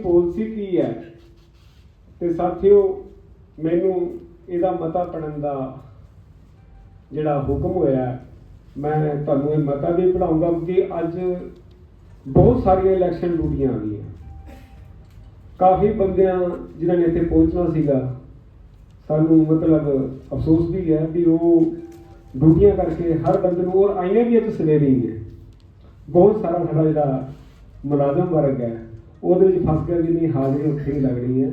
Policy ਕੀ ਹੈ? ਤੇ ਸਾਥੀਓ, ਮੈਨੂੰ ਇਹਦਾ ਮਤਾ ਪੜਨ ਦਾ ਜਿਹੜਾ ਹੁਕਮ ਹੋਇਆ, ਮੈਂ ਤੁਹਾਨੂੰ ਇਹ ਮਤਾ ਵੀ ਪੜਾਉਂਗਾ ਕਿ ਅੱਜ ਬਹੁਤ ਸਾਰੀਆਂ ਇਲੈਕਸ਼ਨ ਡਿਊਟੀਆਂ ਆ ਗਈਆਂ। ਕਾਫੀ ਬੰਦਿਆਂ ਜਿਨ੍ਹਾਂ ਨੇ ਇੱਥੇ ਪਹੁੰਚਣਾ ਸੀਗਾ, ਸਾਨੂੰ ਮਤਲਬ ਅਫਸੋਸ ਵੀ ਹੈ ਕਿ ਉਹ ਡਿਊਟੀਆਂ ਕਰਕੇ ਹਰ ਬੰਦੇ ਨੂੰ, ਔਰ ਆਈਆਂ ਵੀ ਅੱਜ ਸਵੇਰੇ ਹੀ ਹੈ ਬਹੁਤ ਸਾਰਾ ਸਾਡਾ ਜਿਹੜਾ ਮੁਲਾਜ਼ਮ ਵਰਗ ਹੈ ਉਹਦੇ ਵਿੱਚ ਫਸ ਗਿਆ ਵੀ ਨਹੀਂ, ਹਾਜ਼ਰੀ ਉੱਥੇ ਹੀ ਲੱਗਣੀ ਹੈ।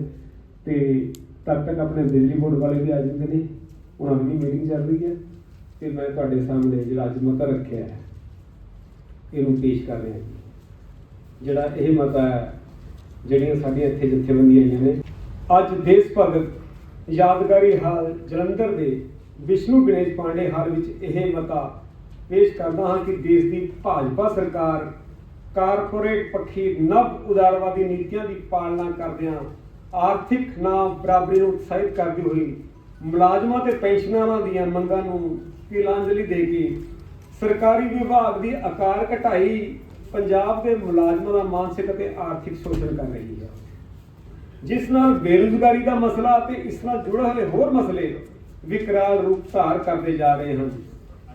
ਤੇ ਤਦ ਤੱਕ ਆਪਣੇ ਬਿਜਲੀ ਬੋਰਡ ਵਾਲੇ ਵੀ ਆ ਜਾਂਦੇ ਨੇ। ਉਹਨਾਂ ਦੀ ਵੀ ਮੀਟਿੰਗ ਚੱਲ ਰਹੀ ਹੈ। ਤੇ ਮੈਂ ਤੁਹਾਡੇ ਸਾਹਮਣੇ ਜਿਹੜਾ ਅੱਜ ਮਤਾ ਰੱਖਿਆ ਹੈ, ਇਹਨੂੰ ਪੇਸ਼ ਕਰ ਰਿਹਾ ਜਿਹੜਾ ਇਹ ਮਤਾ ਹੈ, ਜਿਹੜੀਆਂ ਸਾਡੀਆਂ ਇੱਥੇ ਜਥੇਬੰਦੀਆਂ ਆਈਆਂ ਨੇ। ਅੱਜ ਦੇਸ਼ ਭਗਤ ਯਾਦਗਾਰੀ ਹਾਲ ਜਲੰਧਰ ਦੇ ਵਿਸ਼ਨੂੰ ਗਣੇਸ਼ ਪਾਂਡੇ ਹਾਲ ਵਿੱਚ ਇਹ ਮਤਾ ਪੇਸ਼ ਕਰਦਾ ਹਾਂ ਕਿ ਦੇਸ਼ ਦੀ ਭਾਜਪਾ ਸਰਕਾਰ ਕਾਰਪੋਰੇਟ ਪੱਖੀ ਨਵ ਉਦਾਰਵਾਦੀ ਨੀਤੀਆਂ ਦੀ ਪਾਲਣਾ ਕਰਦਿਆਂ ਆਰਥਿਕ ਨਾ ਬਰਾਬਰੀ ਨੂੰ ਉਤਸ਼ਾਹਿਤ ਕਰਦੀ ਹੋਈ ਮੁਲਾਜ਼ਮਾਂ ਤੇ ਪੈਨਸ਼ਨਰਾਂ ਦੀਆਂ ਮੰਗਾਂ ਨੂੰ ਤਿਲਾਂਜਲੀ ਦੇ ਕੇ ਸਰਕਾਰੀ ਵਿਭਾਗ ਦੀ ਆਕਾਰ ਘਟਾਈ ਪੰਜਾਬ ਦੇ ਮੁਲਾਜ਼ਮਾਂ ਦਾ ਮਾਨਸਿਕ ਅਤੇ ਆਰਥਿਕ ਸ਼ੋਸ਼ਣ ਕਰ ਰਹੀ ਹੈ। ਜਿਸ ਨਾਲ ਬੇਰੁਜ਼ਗਾਰੀ ਦਾ ਮਸਲਾ ਅਤੇ ਇਸ ਨਾਲ ਜੁੜੇ ਹੋਏ ਹੋਰ ਮਸਲੇ ਵਿਕਰਾਲ ਰੂਪ ਧਾਰ ਕਰਦੇ ਜਾ ਰਹੇ ਹਨ।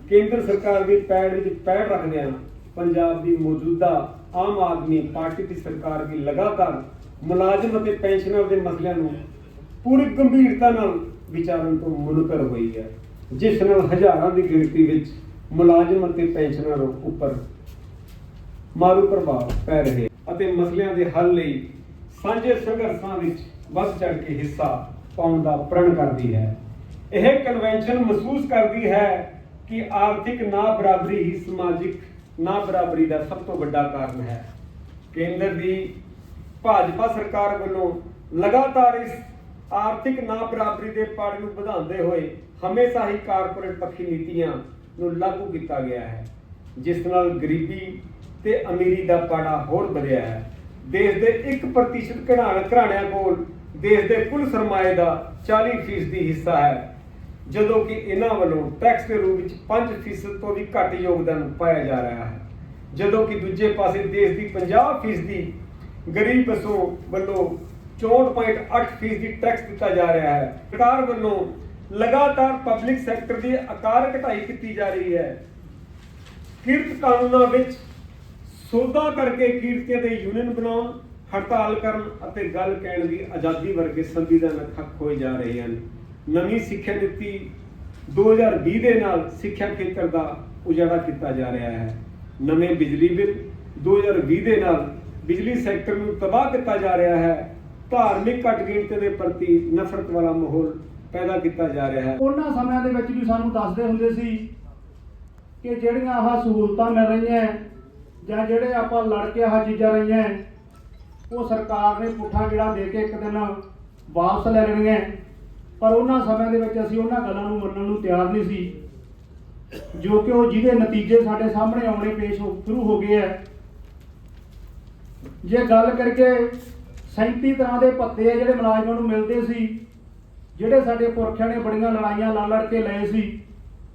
ਕੇਂਦਰ ਸਰਕਾਰ ਦੀ ਪੈੜ ਵਿੱਚ ਪੈੜ ਰੱਖਦਿਆਂ ਪੰਜਾਬ ਦੀ ਮੌਜੂਦਾ ਆਮ ਆਦਮੀ ਪਾਰਟੀ ਦੀ ਸਰਕਾਰ ਵੀ ਲਗਾਤਾਰ ਮੁਲਾਜ਼ਮ ਅਤੇ ਪੈਨਸ਼ਨਰ ਦੇ ਮਸਲਿਆਂ ਨੂੰ ਪੂਰੀ ਗੰਭੀਰਤਾ ਨਾਲ ਵਿਚਾਰਨ ਤੋਂ ਮੁਨਕਰ ਹੋਈ ਹੈ, ਜਿਸ ਨਾਲ ਹਜ਼ਾਰਾਂ ਦੀ ਗਿਣਤੀ ਵਿੱਚ ਮੁਲਾਜ਼ਮ ਅਤੇ ਪੈਨਸ਼ਨਰ ਉੱਪਰ ਮਾਰੂ ਪ੍ਰਭਾਵ ਪੈ ਰਹੇ ਅਤੇ ਮਸਲਿਆਂ ਦੇ ਹੱਲ ਲਈ ਸਾਂਝੇ ਸੰਘਰਸ਼ਾਂ ਵਿੱਚ ਵੱਧ ਚੜ ਕੇ ਹਿੱਸਾ ਪਾਉਣ ਦਾ ਪ੍ਰਣ ਕਰਦੀ ਹੈ। ਇਹ ਕਨਵੈਨਸ਼ਨ ਮਹਿਸੂਸ ਕਰਦੀ ਹੈ ਕਿ ਆਰਥਿਕ ਨਾ ਬਰਾਬਰੀ ਹੀ ਸਮਾਜਿਕ ਨਾ ਬਰਾਬਰੀ ਦਾ ਸਭ ਤੋਂ ਵੱਡਾ ਕਾਰਨ ਹੈ। ਕੇਂਦਰ ਦੀ ਭਾਜਪਾ ਸਰਕਾਰ ਵੱਲੋਂ ਲਗਾਤਾਰ ਇਸ ਆਰਥਿਕ ਨਾ ਬਰਾਬਰੀ ਦੇ ਪਾੜ ਨੂੰ ਵਧਾਉਂਦੇ ਹੋਏ ਹਮੇਸ਼ਾ ਹੀ ਕਾਰਪੋਰੇਟ ਪੱਖੀ ਨੀਤੀਆਂ ਨੂੰ ਲਾਗੂ ਕੀਤਾ ਗਿਆ ਹੈ, ਜਿਸ ਨਾਲ ਗਰੀਬੀ ਤੇ ਅਮੀਰੀ ਦਾ ਪਾੜਾ ਹੋਰ ਵਧਿਆ ਹੈ। ਦੇਸ਼ ਦੇ 1% ਘਰਾਣ ਘਰਾਣਿਆਂ ਕੋਲ ਦੇਸ਼ ਦੇ ਕੁੱਲ ਸਰਮਾਏ ਦਾ 40% ਹਿੱਸਾ ਹੈ। ਜਦੋਂ ਕਿ ਇਹਨਾਂ ਵੱਲੋਂ ਟੈਕਸ ਦੇ ਰੂਪ ਵਿੱਚ 5% ਤੋਂ ਵੀ ਘੱਟ ਯੋਗਦਾਨ ਪਾਇਆ ਜਾ ਰਿਹਾ ਹੈ। ਜਦੋਂ ਕਿ ਦੂਜੇ ਪਾਸੇ ਦੇਸ਼ ਦੀ 50% ਦੀ ਗਰੀਬ ਵਸੋਂ ਵੱਲੋਂ 64.8% ਦੀ ਟੈਕਸ ਦਿੱਤਾ ਜਾ ਰਿਹਾ ਹੈ। ਸਰਕਾਰ ਵੱਲੋਂ ਲਗਾਤਾਰ ਪਬਲਿਕ ਸੈਕਟਰ ਦੀ ਆਕਾਰ ਘਟਾਈ ਕੀਤੀ ਜਾ ਰਹੀ ਹੈ। ਕਿਰਤ ਕਾਨੂੰਨਾਂ ਵਿੱਚ ਸੋਧਾਂ ਕਰਕੇ ਕਿਰਤੀਆਂ ਦੇ ਯੂਨੀਅਨ ਬਣਾਉਣ, ਹੜਤਾਲ ਕਰਨ ਅਤੇ ਗੱਲ ਕਹਿਣ ਦੀ ਆਜ਼ਾਦੀ ਵਰਗੇ ਸੰਵਿਧਾਨਕ ਹੱਕ ਹੋਏ ਜਾ ਰਹੇ ਹਨ। ਨਵੀਂ ਸਿੱਖਿਆ ਨੀਤੀ 2020 ਦੇ ਨਾਲ ਸਿੱਖਿਆ ਖੇਤਰ ਦਾ ਉਜਾੜਾ ਕੀਤਾ ਜਾ ਰਿਹਾ ਹੈ। ਨਵੇਂ ਬਿਜਲੀ ਬਿੱਲ 2020 ਦੇ ਨਾਲ ਬਿਜਲੀ ਸੈਕਟਰ ਨੂੰ ਤਬਾਹ ਕੀਤਾ ਜਾ ਰਿਹਾ ਹੈ। ਧਾਰਮਿਕ ਘੱਟ ਗਿਣਤੀ ਦੇ ਪ੍ਰਤੀ ਨਫ਼ਰਤ ਵਾਲਾ ਮਾਹੌਲ ਪੈਦਾ ਕੀਤਾ ਜਾ ਰਿਹਾ ਹੈ। ਉਹਨਾਂ ਸਮਿਆਂ ਦੇ ਵਿੱਚ ਵੀ ਸਾਨੂੰ ਦੱਸਦੇ ਹੁੰਦੇ ਸੀ ਕਿ ਜਿਹੜੀਆਂ ਆਹ ਸਹੂਲਤਾਂ ਮਿਲ ਰਹੀਆਂ ਜਾਂ ਜਿਹੜੇ ਆਪਾਂ ਲੜ ਕੇ ਆਹ ਚੀਜ਼ਾਂ ਰਹੀਆਂ ਉਹ ਸਰਕਾਰ ਨੇ ਪੁੱਠਾ ਜਿਹੜਾ ਦੇ ਕੇ ਇੱਕ ਦਿਨ ਵਾਪਸ ਲੈ ਲੈਣੀਆਂ ਪਰ ਉਹਨਾਂ ਸਮਿਆਂ ਦੇ ਵਿੱਚ ਅਸੀਂ ਉਹਨਾਂ ਗੱਲਾਂ ਨੂੰ ਮੰਨਣ ਨੂੰ ਤਿਆਰ ਨਹੀਂ ਸੀ। ਜੋ ਕਿ ਉਹ ਜਿਹਦੇ ਨਤੀਜੇ ਸਾਡੇ ਸਾਹਮਣੇ ਆਉਣੇ ਪੇਸ਼ ਹੋ ਸ਼ੁਰੂ ਹੋ ਗਏ ਹੈ। ਜੇ ਗੱਲ ਕਰਕੇ 37 ਤਰ੍ਹਾਂ ਦੇ ਪੱਤੇ ਆ ਜਿਹੜੇ ਮੁਲਾਜ਼ਮਾਂ ਨੂੰ ਮਿਲਦੇ ਸੀ, ਜਿਹੜੇ ਸਾਡੇ ਪੁਰਖਿਆਂ ਨੇ ਬੜੀਆਂ ਲੜਾਈਆਂ ਲੜ ਲੜ ਕੇ ਲਏ ਸੀ,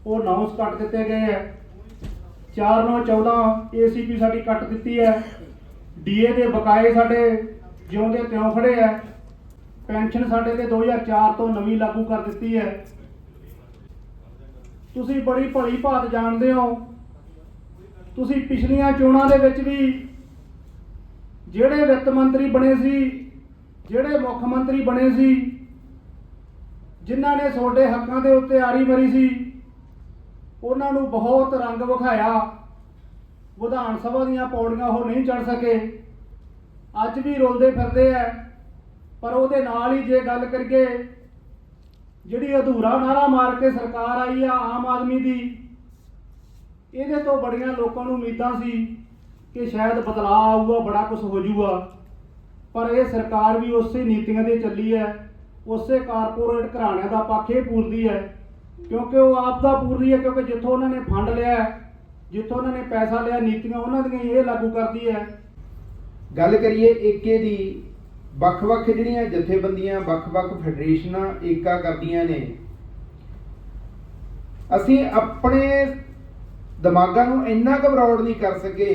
ਉਹ ਨਾਉਂਸ ਕੱਟ ਦਿੱਤੇ ਗਏ ਹੈ। 4914 ਏਸੀਪੀ ਸਾਡੀ ਕੱਟ ਦਿੱਤੀ ਹੈ। ਡੀਏ ਦੇ ਬਕਾਏ ਸਾਡੇ ਜਿਉਂਦੇ ਤਿਉਂ ਖੜੇ ਹੈ। ਪੈਨਸ਼ਨ ਸਾਡੇ ਤੇ 2004 ਤੋਂ ਨਵੀਂ ਲਾਗੂ ਕਰ ਦਿੱਤੀ ਹੈ। ਤੁਸੀਂ ਬੜੀ ਭਲੀ ਭਾਤ ਜਾਣਦੇ ਹੋ। ਤੁਸੀਂ ਪਿਛਲੀਆਂ ਚੋਣਾਂ ਦੇ ਵਿੱਚ ਵੀ ਜਿਹੜੇ ਵਿੱਤ ਮੰਤਰੀ ਬਣੇ ਸੀ, ਜਿਹੜੇ ਮੁੱਖ ਮੰਤਰੀ ਬਣੇ ਸੀ, ਜਿਨ੍ਹਾਂ ਨੇ ਤੁਹਾਡੇ ਹੱਕਾਂ ਦੇ ਉੱਤੇ ਆਰੀ ਮਰੀ ਸੀ, ਉਹਨਾਂ ਨੂੰ ਬਹੁਤ ਰੰਗ ਵਿਖਾਇਆ। ਵਿਧਾਨ ਸਭਾ ਦੀਆਂ ਪੌੜੀਆਂ ਉਹ ਨਹੀਂ ਚੜ ਸਕੇ। ਅੱਜ ਵੀ ਰੁਲਦੇ ਫਿਰਦੇ ਐ ਪਰ ਉਹਦੇ ਨਾਲ ਹੀ ਜੇ ਗੱਲ ਕਰੀਏ, ਜਿਹੜੀ ਅਧੂਰਾ ਨਾਰਾ ਮਾਰ ਕੇ ਸਰਕਾਰ ਆਈ ਆ ਆਮ ਆਦਮੀ ਦੀ, ਇਹਦੇ ਤੋਂ ਬੜੀਆਂ ਲੋਕਾਂ ਨੂੰ ਉਮੀਦਾਂ ਸੀ ਕਿ ਸ਼ਾਇਦ ਬਦਲਾਅ ਆਊਗਾ, ਬੜਾ ਕੁਝ ਹੋ ਜਾਊਗਾ। ਪਰ ਇਹ ਸਰਕਾਰ ਵੀ ਉਸੇ ਨੀਤੀਆਂ 'ਤੇ ਚੱਲੀ ਹੈ, ਉਸੇ ਕਾਰਪੋਰੇਟ ਘਰਾਣਿਆਂ ਦਾ ਪੱਖ ਇਹ ਪੂਰਦੀ ਹੈ। ਕਿਉਂਕਿ ਉਹ ਆਪ ਦਾ ਪੂਰ ਰਹੀ ਹੈ, ਕਿਉਂਕਿ ਜਿੱਥੋਂ ਉਹਨਾਂ ਨੇ ਫੰਡ ਲਿਆ, ਜਿੱਥੋਂ ਉਹਨਾਂ ਨੇ ਪੈਸਾ ਲਿਆ, ਨੀਤੀਆਂ ਉਹਨਾਂ ਦੀਆਂ ਇਹ ਲਾਗੂ ਕਰਦੀ ਹੈ। ਗੱਲ ਕਰੀਏ ਏਕੇ ਦੀ ਵੱਖ-ਵੱਖ ਜਿਹੜੀਆਂ ਜਥੇਬੰਦੀਆਂ, ਵੱਖ-ਵੱਖ ਫੈਡਰੇਸ਼ਨਾਂ ਏਕਾ ਕਰਦੀਆਂ ਨੇ, ਅਸੀਂ ਆਪਣੇ ਦਿਮਾਗਾਂ ਨੂੰ ਇੰਨਾ ਘਬਰਾਉੜ ਨਹੀਂ ਕਰ ਸਕੇ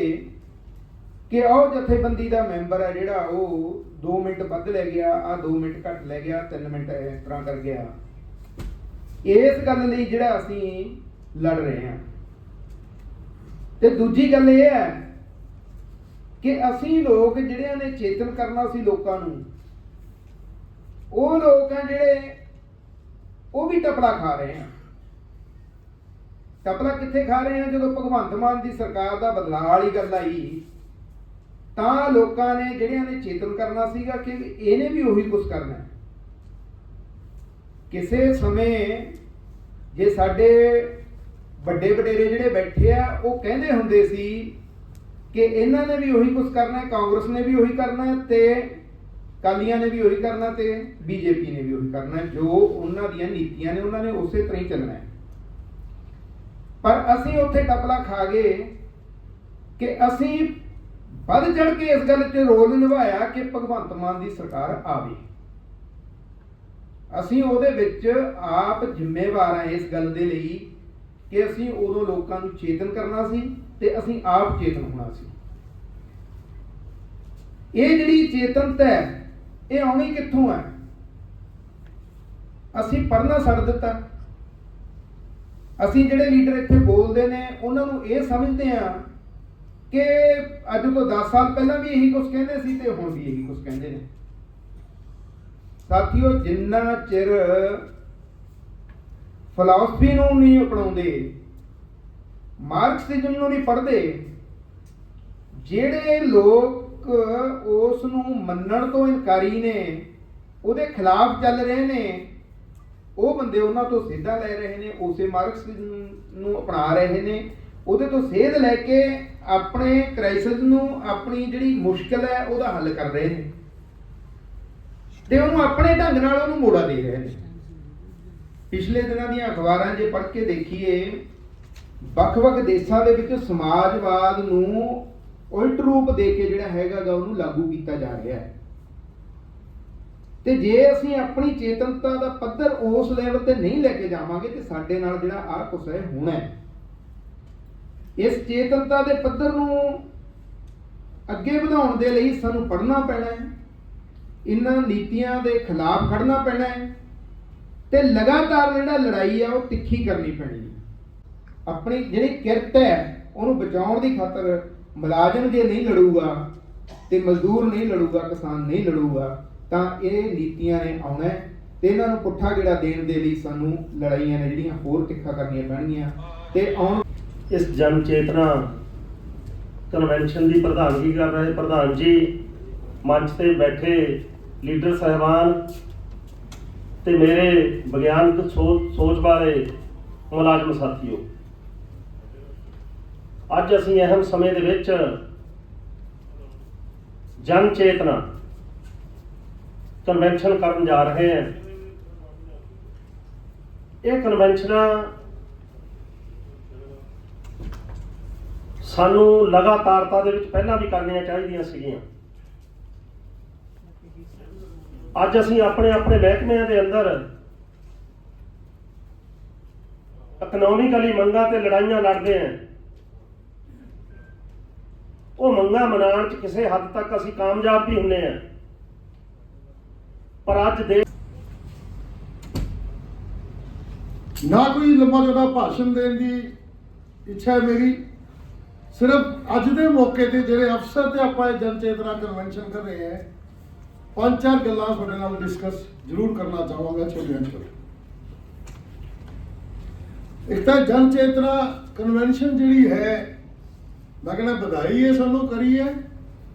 ਕਿ ਉਹ ਜਥੇਬੰਦੀ ਦਾ ਮੈਂਬਰ ਹੈ ਜਿਹੜਾ ਉਹ 2 ਮਿੰਟ ਵੱਧ ਲੈ ਗਿਆ ਆ 2 ਮਿੰਟ ਘੱਟ ਲੈ ਗਿਆ 3 ਮਿੰਟ ਇਸ ਤਰ੍ਹਾਂ ਕਰ ਗਿਆ। ਇਸ ਗੱਲ ਲਈ ਜਿਹੜਾ ਅਸੀਂ ਲੜ ਰਹੇ ਹਾਂ। ਤੇ ਦੂਜੀ ਗੱਲ ਇਹ ਹੈ ਕਿ ਅਸੀਂ ਲੋਕ ਜਿਹੜਿਆਂ ਨੇ ਚੇਤਨ ਕਰਨਾ ਸੀ ਲੋਕਾਂ ਨੂੰ, ਉਹ ਲੋਕ ਆ ਜਿਹੜੇ ਉਹ ਵੀ ਟਪਲਾ ਖਾ ਰਹੇ ਆ। ਟਪਲਾ ਕਿੱਥੇ ਖਾ ਰਹੇ ਆ? ਜਦੋਂ ਭਗਵੰਤ ਮਾਨ ਦੀ ਸਰਕਾਰ ਦਾ ਬਦਲਾਅ ਵਾਲੀ ਗੱਲ ਆਈ, ਤਾਂ ਲੋਕਾਂ ਨੇ ਜਿਹੜਿਆਂ ਨੇ ਚੇਤਨ ਕਰਨਾ ਸੀਗਾ ਕਿ ਇਹਨੇ ਵੀ ਉਹੀ ਕੁਝ ਕਰਨਾ ਹੈ। ਕਿਸੇ ਸਮੇਂ ਜੇ ਸਾਡੇ ਵੱਡੇ ਵਡੇਰੇ ਜਿਹੜੇ ਬੈਠੇ ਆ, ਉਹ ਕਹਿੰਦੇ ਹੁੰਦੇ ਸੀ ਕਿ ਇਹਨਾਂ ਨੇ ਵੀ ਉਹੀ ਕੁਝ ਕਰਨਾ ਹੈ, ਕਾਂਗਰਸ ਨੇ ਵੀ ਉਹੀ ਕਰਨਾ ਹੈ ਤੇ ਕਾਲੀਆਂ ਨੇ ਵੀ ਉਹੀ ਕਰਨਾ ਤੇ ਬੀਜੇਪੀ ਨੇ ਵੀ ਉਹੀ ਕਰਨਾ ਜੋ ਉਹਨਾਂ ਦੀਆਂ ਨੀਤੀਆਂ ਨੇ, ਉਹਨਾਂ ਨੇ ਉਸੇ ਤਰ੍ਹਾਂ ਹੀ ਚੱਲਣਾ ਹੈ। ਪਰ ਅਸੀਂ ਉੱਥੇ ਟਪਲਾ ਖਾ ਗਏ ਕਿ ਅਸੀਂ ਵੱਧ ਚੜ ਕੇ ਇਸ ਗੱਲ 'ਤੇ ਰੋਲ ਨਿਭਾਇਆ ਕਿ ਭਗਵੰਤ ਮਾਨ ਦੀ ਸਰਕਾਰ ਆਵੇ। ਅਸੀਂ ਉਹਦੇ ਵਿੱਚ ਆਪ ਜ਼ਿੰਮੇਵਾਰ ਹਾਂ ਇਸ ਗੱਲ ਦੇ ਲਈ ਕਿ ਅਸੀਂ ਉਦੋਂ ਲੋਕਾਂ ਨੂੰ ਚੇਤਨ ਕਰਨਾ ਸੀ ਤੇ ਅਸੀਂ ਆਪ ਚੇਤਨ ਹੋਣਾ ਸੀ। ਇਹ ਜਿਹੜੀ ਚੇਤਨਤਾ ਹੈ, ਇਹ ਆਉਣੀ ਕਿੱਥੋਂ ਹੈ? ਅਸੀਂ ਪੜ੍ਹਨਾ ਛੱਡ ਦਿੱਤਾ। ਅਸੀਂ ਜਿਹੜੇ ਲੀਡਰ ਇੱਥੇ ਬੋਲਦੇ ਨੇ, ਉਹਨਾਂ ਨੂੰ ਇਹ ਸਮਝਦੇ ਆ ਕਿ ਅੱਜ ਤੋਂ 10 ਸਾਲ ਪਹਿਲਾਂ ਵੀ ਇਹੀ ਕੁਝ ਕਹਿੰਦੇ ਸੀ ਤੇ ਹੁਣ ਵੀ ਇਹੀ ਕੁਝ ਕਹਿੰਦੇ ਨੇ। ਸਾਥੀਓ, ਜਿੰਨਾ ਚਿਰ ਫਿਲਾਸਫੀ ਨੂੰ ਨਹੀਂ ਅਪਣਾਉਂਦੇ ਮਾਰਕਸਿਜ਼ਮ ਨੂੰ ਨਹੀਂ ਪੜ੍ਹਦੇ ਜਿਹੜੇ ਲੋਕ ਉਸ ਨੂੰ ਮੰਨਣ ਤੋਂ ਇਨਕਾਰੀ ਨੇ, ਉਹਦੇ ਖਿਲਾਫ ਚੱਲ ਰਹੇ ਨੇ, ਉਹ ਬੰਦੇ ਉਹਨਾਂ ਤੋਂ ਸਿੱਧਾ ਲੈ ਰਹੇ ਨੇ, ਉਸੇ ਮਾਰਕਸਿਜ਼ਮ ਨੂੰ ਅਪਣਾ ਰਹੇ ਨੇ। ਉਹਦੇ ਤੋਂ ਸੇਧ ਲੈ ਕੇ ਆਪਣੇ ਕ੍ਰਾਈਸਿਸ ਨੂੰ ਆਪਣੀ ਜਿਹੜੀ ਮੁਸ਼ਕਲ ਹੈ, ਉਹਦਾ ਹੱਲ ਕਰ ਰਹੇ ਨੇ। ਤੇ ਉਹਨੂੰ ਆਪਣੇ ਢੰਗ ਨਾਲ ਉਹਨੂੰ ਮੋੜਾ ਦੇ ਰਹੇ ਨੇ। ਪਿਛਲੇ ਦਿਨਾਂ ਦੀਆਂ ਅਖਬਾਰਾਂ ਜੇ ਪੜ੍ਹ ਕੇ ਦੇਖੀਏ ਵੱਖ-ਵੱਖ ਦੇਸ਼ਾਂ ਦੇ ਵਿੱਚ ਸਮਾਜਵਾਦ ਨੂੰ ਉਲਟ ਰੂਪ ਦੇ ਕੇ ਜਿਹੜਾ ਹੈਗਾ ਗਾ ਉਹਨੂੰ ਲਾਗੂ ਕੀਤਾ ਜਾ ਰਿਹਾ ਹੈ। ਤੇ ਜੇ ਅਸੀਂ ਆਪਣੀ ਚੇਤਨਤਾ ਦਾ ਪੱਧਰ ਉਸ ਲੈਵਲ ਤੇ ਨਹੀਂ ਲੈ ਕੇ ਜਾਵਾਂਗੇ ਤੇ ਸਾਡੇ ਨਾਲ ਜਿਹੜਾ ਆਹ ਕੁਛ ਹੈ ਹੋਣਾ ਹੈ। ਇਸ ਚੇਤਨਤਾ ਦੇ ਪੱਧਰ ਨੂੰ ਅੱਗੇ ਵਧਾਉਣ ਦੇ ਲਈ ਸਾਨੂੰ ਪੜ੍ਹਨਾ ਪੈਣਾ ਹੈ। ਇਹਨਾਂ ਨੀਤੀਆਂ ਦੇ ਖਿਲਾਫ ਖੜਨਾ ਪੈਣਾ ਹੈ। ਤੇ ਲਗਾਤਾਰ ਜਿਹੜਾ ਲੜਾਈ ਆ ਉਹ ਤਿੱਖੀ ਕਰਨੀ ਪੈਣੀ ਹੈ। ਆਪਣੀ ਜਿਹੜੀ ਕਿਰਤ ਹੈ, ਉਹਨੂੰ ਬਚਾਉਣ ਦੀ ਖਾਤਰ ਮੁਲਾਜ਼ਮ ਜੇ ਨਹੀਂ ਲੜੂਗਾ ਤੇ ਮਜ਼ਦੂਰ ਨਹੀਂ ਲੜੂਗਾ, ਕਿਸਾਨ ਨਹੀਂ ਲੜੂਗਾ, ਤਾਂ ਇਹ ਨੀਤੀਆਂ ਨੇ ਆਉਣਾ ਤੇ ਇਹਨਾਂ ਨੂੰ ਪੁੱਠਾ ਜਿਹੜਾ ਦੇਣ ਦੇ ਲਈ ਸਾਨੂੰ ਲੜਾਈਆਂ ਨੇ ਜਿਹੜੀਆਂ ਹੋਰ ਤਿੱਖਾ ਕਰਨੀਆਂ ਪੈਣਗੀਆਂ ਤੇ ਆਉਣ ਇਸ ਜਨ ਚੇਤਨਾ ਕਨਵੈਨਸ਼ਨ ਦੀ ਪ੍ਰਧਾਨਗੀ ਕਰ ਰਹੇ ਪ੍ਰਧਾਨ ਜੀ, ਮੰਚ ਤੇ ਬੈਠੇ ਲੀਡਰ ਸਹਿਬਾਨ ਤੇ ਮੇਰੇ ਵਿਗਿਆਨਕ ਸੋਚ ਸੋਚ ਵਾਲੇ ਮੁਲਾਜ਼ਮ ਸਾਥੀਓ। ਅੱਜ ਅਸੀਂ ਅਹਿਮ ਸਮੇਂ ਦੇ ਵਿੱਚ ਜਨ ਚੇਤਨਾ ਕਨਵੈਨਸ਼ਨ ਕਰਨ ਜਾ ਰਹੇ ਹਾਂ। ਇਹ ਕਨਵੈਨਸ਼ਨਾਂ ਸਾਨੂੰ ਲਗਾਤਾਰਤਾ ਦੇ ਵਿੱਚ ਪਹਿਲਾਂ ਵੀ ਕਰਨੀਆਂ ਚਾਹੀਦੀਆਂ ਸੀਗੀਆਂ। ਅੱਜ ਅਸੀਂ ਆਪਣੇ ਆਪਣੇ ਮਹਿਕਮਿਆਂ ਦੇ ਅੰਦਰ ਇਕਨੋਮਿਕਲੀ ਮੰਗਾਂ ਤੇ ਲੜਾਈਆਂ ਲੜਦੇ ਆਂ ਉਹ ਮੰਗਾਂ ਮਨਾਉਣ 'ਚ ਕਿਸੇ ਹੱਦ ਤੱਕ ਅਸੀਂ ਕਾਮਯਾਬ ਵੀ ਹੁੰਨੇ ਆਂ। ਪਰ ਅੱਜ ਦੇ ਨਾ ਕੋਈ ਲੰਮਾ ਚੌੜਾ ਭਾਸ਼ਣ ਦੇਣ ਦੀ ਇੱਛਾ ਹੈ ਮੇਰੀ। ਸਿਰਫ ਅੱਜ ਦੇ ਮੌਕੇ ਤੇ ਜਿਹੜੇ ਅਫਸਰ ਤੇ ਆਪਾਂ ਇਹ ਜਨ ਚੇਤਨਾ ਕਨਵੈਨਸ਼ਨ ਕਰ ਰਹੇ ਹਾਂ, ਪੰਜ ਚਾਰ ਗੱਲਾਂ ਤੁਹਾਡੇ ਨਾਲ ਡਿਸਕਸ ਜ਼ਰੂਰ ਕਰਨਾ ਚਾਹਾਂਗਾ ਛੋਟੀਆਂ ਛੋਟੀਆਂ ਇੱਕ ਤਾਂ ਜਨ ਚੇਤਨਾ ਕਨਵੈਨਸ਼ਨ ਜਿਹੜੀ ਹੈ ਮੈਂ ਕਹਿੰਦਾ ਵਧਾਈ ਹੈ ਸਾਨੂੰ, ਕਰੀ ਹੈ,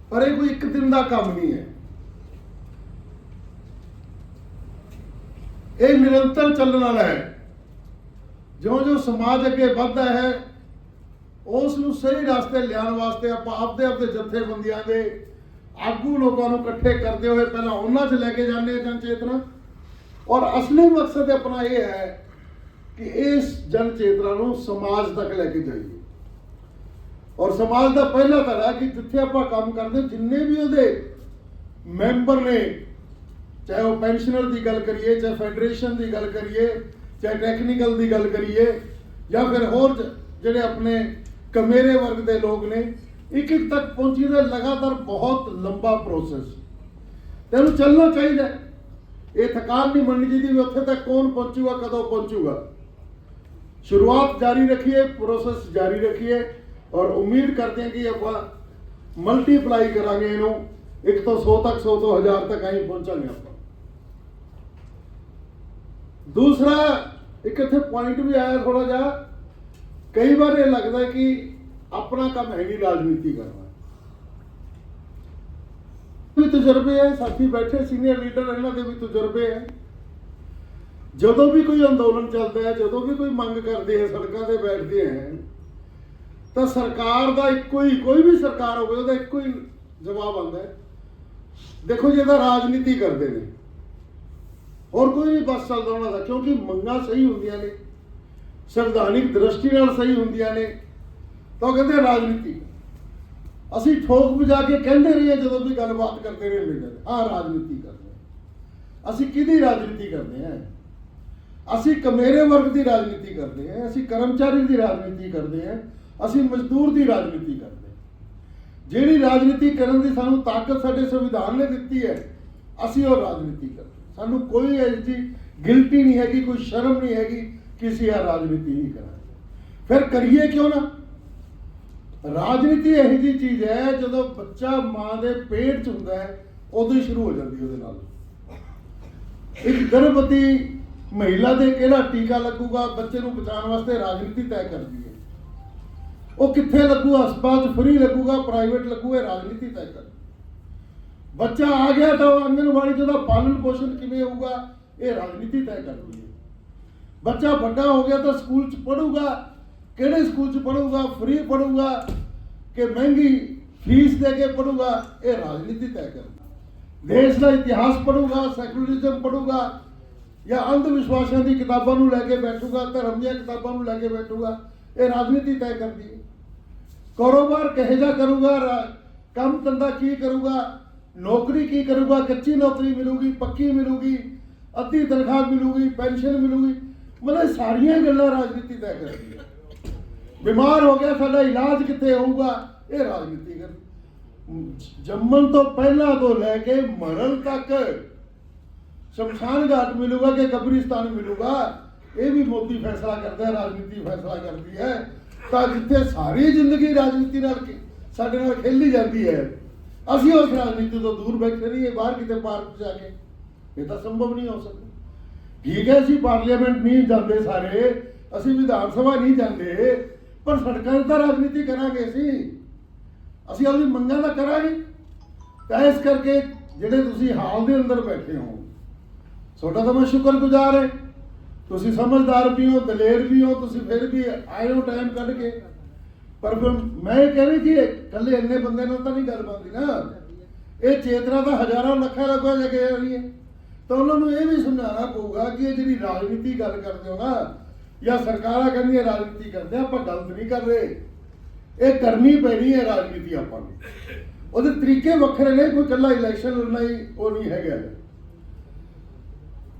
ਪਰ ਇਹ ਕੋਈ ਇੱਕ ਦਿਨ ਦਾ ਕੰਮ ਨਹੀਂ ਹੈ। ਇਹ ਨਿਰੰਤਰ ਚੱਲਣ ਵਾਲਾ ਹੈ। ਜਿਉਂ ਜਿਉਂ ਸਮਾਜ ਅੱਗੇ ਵੱਧਦਾ ਹੈ, ਉਸ ਨੂੰ ਸਹੀ ਰਸਤੇ ਲਿਆਉਣ ਵਾਸਤੇ ਆਪਾਂ ਆਪਦੇ ਆਪਦੇ ਜਥੇਬੰਦੀਆਂ ਦੇ ਆਗੂ ਲੋਕਾਂ ਨੂੰ ਇਕੱਠੇ ਕਰਦੇ ਹੋਏ ਪਹਿਲਾਂ ਉਹਨਾਂ 'ਚ ਲੈ ਕੇ ਜਾਂਦੇ ਹਾਂ ਜਨ ਚੇਤਨਾ। ਔਰ ਅਸਲੀ ਮਕਸਦ ਆਪਣਾ ਇਹ ਹੈ ਕਿ ਇਸ ਜਨ ਚੇਤਨਾ ਨੂੰ ਸਮਾਜ ਤੱਕ ਲੈ ਕੇ ਜਾਈਏ। ਔਰ ਸਮਾਜ ਦਾ ਪਹਿਲਾ ਧੜਾ ਕਿ ਜਿੱਥੇ ਆਪਾਂ ਕੰਮ ਕਰਦੇ ਜਿੰਨੇ ਵੀ ਉਹਦੇ ਮੈਂਬਰ ਨੇ, ਚਾਹੇ ਉਹ ਪੈਨਸ਼ਨਰ ਦੀ ਗੱਲ ਕਰੀਏ, ਚਾਹੇ ਫੈਡਰੇਸ਼ਨ ਦੀ ਗੱਲ ਕਰੀਏ, ਚਾਹੇ ਟੈਕਨੀਕਲ ਦੀ ਗੱਲ ਕਰੀਏ, ਜਾਂ ਫਿਰ ਹੋਰ ਜਿਹੜੇ ਆਪਣੇ ਕਮੇਰੇ ਵਰਗ ਦੇ ਲੋਕ ਨੇ ਇੱਕ ਇੱਕ ਤੱਕ ਪਹੁੰਚੀ ਦਾ ਲਗਾਤਾਰ ਬਹੁਤ ਲੰਬਾ ਪ੍ਰੋਸੈਸ ਤੈਨੂੰ ਚੱਲਣਾ ਚਾਹੀਦਾ ਇਹ ਥਕਾਨ ਨਹੀਂ ਮੰਨਣੀ ਚਾਹੀਦੀ ਵੀ ਉੱਥੇ ਤੱਕ ਕੌਣ ਪਹੁੰਚੂਗਾ, ਕਦੋਂ ਪਹੁੰਚੂਗਾ। ਸ਼ੁਰੂਆਤ ਜਾਰੀ ਰੱਖੀਏ ਪ੍ਰੋਸੈਸ ਜਾਰੀ ਰੱਖੀਏ। ਔਰ ਉਮੀਦ ਕਰਦੇ ਹਾਂ ਕਿ ਆਪਾਂ ਮਲਟੀਪਲਾਈ ਕਰਾਂਗੇ ਇਹਨੂੰ। ਇੱਕ ਤੋਂ 100 ਤੱਕ 100 ਤੋਂ 1000 ਤੱਕ ਆਈ ਪਹੁੰਚਾਂਗੇ ਆਪਾਂ। ਦੂਸਰਾ, ਇੱਕ ਇੱਥੇ ਪੁਆਇੰਟ ਵੀ ਆਇਆ ਥੋੜਾ ਜਿਹਾ। ਕਈ ਵਾਰ ਇਹ ਲੱਗਦਾ ਕਿ ਆਪਣਾ ਕੰਮ ਹੈ ਨਹੀਂ ਰਾਜਨੀਤੀ ਕਰਨਾ ਵੀ ਤਜਰਬੇ ਹੈ, ਸਾਥੀ ਬੈਠੇ ਸੀਨੀਅਰ ਲੀਡਰ ਇਹਨਾਂ ਦੇ ਵੀ ਤਜਰਬੇ ਹੈ। ਜਦੋਂ ਵੀ ਕੋਈ ਅੰਦੋਲਨ ਚੱਲਦਾ ਹੈ, ਜਦੋਂ ਵੀ ਕੋਈ ਮੰਗ ਕਰਦੇ ਹੈ, ਸੜਕਾਂ ਤੇ ਬੈਠਦੇ ਹੈ ਤਾਂ ਸਰਕਾਰ ਦਾ ਇੱਕੋ ਹੀ, ਕੋਈ ਵੀ ਸਰਕਾਰ ਹੋਵੇ, ਉਹਦਾ ਇੱਕੋ ਹੀ ਜਵਾਬ ਆਉਂਦਾ ਹੈ। ਦੇਖੋ ਜੀ, ਇਹਦਾ ਰਾਜਨੀਤੀ ਕਰਦੇ ਨੇ। ਹੋਰ ਕੋਈ ਨਹੀਂ ਬਸ ਚੱਲਦਾ ਉਹਨਾਂ ਦਾ, ਕਿਉਂਕਿ ਮੰਗਾਂ ਸਹੀ ਹੁੰਦੀਆਂ ਨੇ, ਸੰਵਿਧਾਨਿਕ ਦ੍ਰਿਸ਼ਟੀ ਨਾਲ ਸਹੀ ਹੁੰਦੀਆਂ ਨੇ। ਤਾਂ ਉਹ ਕਹਿੰਦੇ ਰਾਜਨੀਤੀ। ਅਸੀਂ ਠੋਕ ਵਜਾ ਕੇ ਕਹਿੰਦੇ ਰਹੀਏ, ਜਦੋਂ ਵੀ ਗੱਲਬਾਤ ਕਰਦੇ ਰਹੇ ਲੀਡਰ ਹਾਂ ਰਾਜਨੀਤੀ ਕਰਦੇ ਅਸੀਂ ਕਿਹਦੀ ਰਾਜਨੀਤੀ ਕਰਦੇ ਹਾਂ ਅਸੀਂ ਕਮੇਰੇ ਵਰਗ ਦੀ ਰਾਜਨੀਤੀ ਕਰਦੇ ਹਾਂ ਅਸੀਂ ਕਰਮਚਾਰੀ ਦੀ ਰਾਜਨੀਤੀ ਕਰਦੇ ਹਾਂ ਅਸੀਂ ਮਜ਼ਦੂਰ ਦੀ ਰਾਜਨੀਤੀ ਕਰਦੇ ਜਿਹੜੀ ਰਾਜਨੀਤੀ ਕਰਨ ਦੀ ਸਾਨੂੰ ਤਾਕਤ ਸਾਡੇ ਸੰਵਿਧਾਨ ਨੇ ਦਿੱਤੀ ਹੈ, ਅਸੀਂ ਉਹ ਰਾਜਨੀਤੀ ਕਰਦੇ ਸਾਨੂੰ ਕੋਈ ਐਸੀ ਗਿਲਟੀ ਨਹੀਂ ਹੈਗੀ, ਕੋਈ ਸ਼ਰਮ ਨਹੀਂ ਹੈਗੀ ਕਿ ਅਸੀਂ ਇਹ ਰਾਜਨੀਤੀ ਨਹੀਂ ਕਰਾਂਗੇ। ਫਿਰ ਕਰੀਏ ਕਿਉਂ ਨਾ? ਰਾਜਨੀਤੀ ਇਹੋ ਜਿਹੀ ਚੀਜ਼ ਹੈ, ਜਦੋਂ ਬੱਚਾ ਮਾਂ ਦੇ ਪੇਟ 'ਚ ਹੁੰਦਾ ਹੈ, ਉਦੋਂ ਹੀ ਸ਼ੁਰੂ ਹੋ ਜਾਂਦੀ ਉਹਦੇ ਨਾਲ। ਇੱਕ ਗਰਭਵਤੀ ਮਹਿਲਾ ਦੇ ਕਿਹੜਾ ਟੀਕਾ ਲੱਗੂਗਾ, ਬੱਚੇ ਨੂੰ ਬਚਾਉਣ ਵਾਸਤੇ ਰਾਜਨੀਤੀ ਤੈਅ ਕਰਦੀ ਹੈ। ਉਹ ਕਿੱਥੇ ਲੱਗੂ? ਹਸਪਤਾਲ 'ਚ ਫ੍ਰੀ ਲੱਗੂਗਾ ਪ੍ਰਾਈਵੇਟ ਲੱਗੂਗਾ ਰਾਜਨੀਤੀ ਤੈਅ ਕਰਦੀ ਬੱਚਾ ਆ ਗਿਆ ਤਾਂ ਉਹ ਆਂਗਣਵਾੜੀ 'ਚ ਉਹਦਾ ਪਾਲਣ ਪੋਸ਼ਣ ਕਿਵੇਂ ਹੋਊਗਾ? ਇਹ ਰਾਜਨੀਤੀ ਤੈਅ ਕਰਦੀ ਹੈ ਬੱਚਾ ਵੱਡਾ ਹੋ ਗਿਆ ਤਾਂ ਸਕੂਲ 'ਚ ਪੜੂਗਾ ਕਿਹੜੇ ਸਕੂਲ 'ਚ ਪੜੂਗਾ ਫ੍ਰੀ ਪੜੂਗਾ ਕਿ ਮਹਿੰਗੀ ਫੀਸ ਦੇ ਕੇ ਪੜੂਗਾ ਇਹ ਰਾਜਨੀਤੀ ਤੈਅ ਕਰਦੀ ਦੇਸ਼ ਦਾ ਇਤਿਹਾਸ ਪੜੂਗਾ ਸੈਕੂਲਰਿਜ਼ਮ ਪੜੂਗਾ ਜਾਂ ਅੰਧ ਵਿਸ਼ਵਾਸਾਂ ਦੀ ਕਿਤਾਬਾਂ ਨੂੰ ਲੈ ਕੇ ਬੈਠੂਗਾ, ਧਰਮ ਦੀਆਂ ਕਿਤਾਬਾਂ ਨੂੰ ਲੈ ਕੇ ਬੈਠੂਗਾ, ਇਹ ਰਾਜਨੀਤੀ ਤੈਅ ਕਰਦੀ ਹੈ। ਕਾਰੋਬਾਰ ਕਿਹੋ ਜਿਹਾ ਕਰੂਗਾ ਰਾ- ਕੰਮ ਧੰਦਾ ਕੀ ਕਰੂਗਾ ਨੌਕਰੀ ਕੀ ਕਰੂਗਾ ਕੱਚੀ ਨੌਕਰੀ ਮਿਲੂਗੀ ਪੱਕੀ ਮਿਲੂਗੀ ਅੱਧੀ ਤਨਖਾਹ ਮਿਲੂਗੀ ਪੈਨਸ਼ਨ ਮਿਲੂਗੀ ਮਤਲਬ ਸਾਰੀਆਂ ਗੱਲਾਂ ਰਾਜਨੀਤੀ ਤੈਅ ਕਰਦੀ ਹੈ ਬਿਮਾਰ ਹੋ ਗਿਆ ਸਾਡਾ ਇਲਾਜ ਕਿੱਥੇ ਹੋਊਗਾ ਇਹ ਰਾਜਨੀਤੀ ਕਰ ਜੰਮਣ ਤੋਂ ਪਹਿਲਾਂ ਤੋਂ ਲੈ ਕੇ ਮਰਨ ਤੱਕ ਸ਼ਮਸ਼ਾਨ ਘਾਟ ਮਿਲੂਗਾ ਕਿ ਕਬਰਿਸਤਾਨ ਮਿਲੂਗਾ ਇਹ ਵੀ ਮੋਦੀ ਫੈਸਲਾ ਕਰਦਾ ਹੈ ਰਾਜਨੀਤੀ ਫੈਸਲਾ ਕਰਦੀ ਹੈ ਤਾਂ ਜਿੱਥੇ ਸਾਰੀ ਜ਼ਿੰਦਗੀ ਰਾਜਨੀਤੀ ਨਾਲ ਸਾਡੇ ਨਾਲ ਖੇਲੀ ਜਾਂਦੀ ਹੈ। ਅਸੀਂ ਉਸ ਰਾਜਨੀਤੀ ਤੋਂ ਦੂਰ ਬੈਠੇ ਰਹੀਏ, ਬਾਹਰ ਕਿਤੇ ਪਾਰਕ ਜਾ ਕੇ। ਇਹ ਤਾਂ ਸੰਭਵ ਨਹੀਂ ਹੋ ਸਕਦਾ। ਠੀਕ ਹੈ, ਅਸੀਂ ਪਾਰਲੀਮੈਂਟ ਨਹੀਂ ਜਾਂਦੇ ਸਾਰੇ। ਅਸੀਂ ਵਿਧਾਨ ਸਭਾ ਨਹੀਂ ਜਾਂਦੇ। ਪਰ ਸੜਕਾਂ 'ਤੇ ਤਾਂ ਰਾਜਨੀਤੀ ਕਰਾਂਗੇ ਅਸੀਂ। ਅਸੀਂ ਆਪਣੀ ਮੰਗਾਂ ਦਾ ਕਰਾਂਗੇ। ਤਾਂ ਇਸ ਕਰਕੇ ਜਿਹੜੇ ਤੁਸੀਂ ਹਾਲ ਦੇ ਅੰਦਰ ਬੈਠੇ ਹੋ, ਤੁਹਾਡਾ ਤਾਂ ਮੈਂ ਸ਼ੁਕਰਗੁਜ਼ਾਰ ਹੈ। ਤੁਸੀਂ ਸਮਝਦਾਰ ਵੀ ਹੋ, ਦਲੇਰ ਵੀ ਹੋ, ਤੁਸੀਂ ਫਿਰ ਵੀ ਆਏ ਹੋ ਟਾਈਮ ਕੱਢ ਕੇ। ਪਰ ਫਿਰ ਮੈਂ ਇਹ ਕਹਿ ਰਹੀ ਕਿ ਇਕੱਲੇ ਇੰਨੇ ਬੰਦੇ ਨਾਲ ਤਾਂ ਨਹੀਂ ਗੱਲ ਬਣਦੀ ਨਾ। ਇਹ ਚੇਤਨਾ ਤਾਂ ਹਜ਼ਾਰਾਂ ਲੱਖਾਂ ਲੱਗਾ ਲੈ ਕੇ ਜਾਣੀ ਹੈ। ਤਾਂ ਉਹਨਾਂ ਨੂੰ ਇਹ ਵੀ ਸਮਝਾਉਣਾ ਪਊਗਾ ਕਿ ਇਹ ਜਿਹੜੀ ਰਾਜਨੀਤੀ ਗੱਲ ਕਰਦੇ ਹੋ ਨਾ, ਜਾਂ ਸਰਕਾਰਾਂ ਕਹਿੰਦੀਆਂ ਰਾਜਨੀਤੀ ਕਰਦੇ ਆਪਾਂ ਗਲਤ ਨਹੀਂ ਕਰ ਰਹੇ। ਇਹ ਕਰਨੀ ਪੈਣੀ ਹੈ ਰਾਜਨੀਤੀ ਆਪਾਂ ਨੂੰ। ਉਹਦੇ ਤਰੀਕੇ ਵੱਖਰੇ ਨੇ, ਕੋਈ ਇਕੱਲਾ ਇਲੈਕਸ਼ਨ ਲੜਨਾ ਹੀ ਉਹ ਨਹੀਂ ਹੈਗਾ।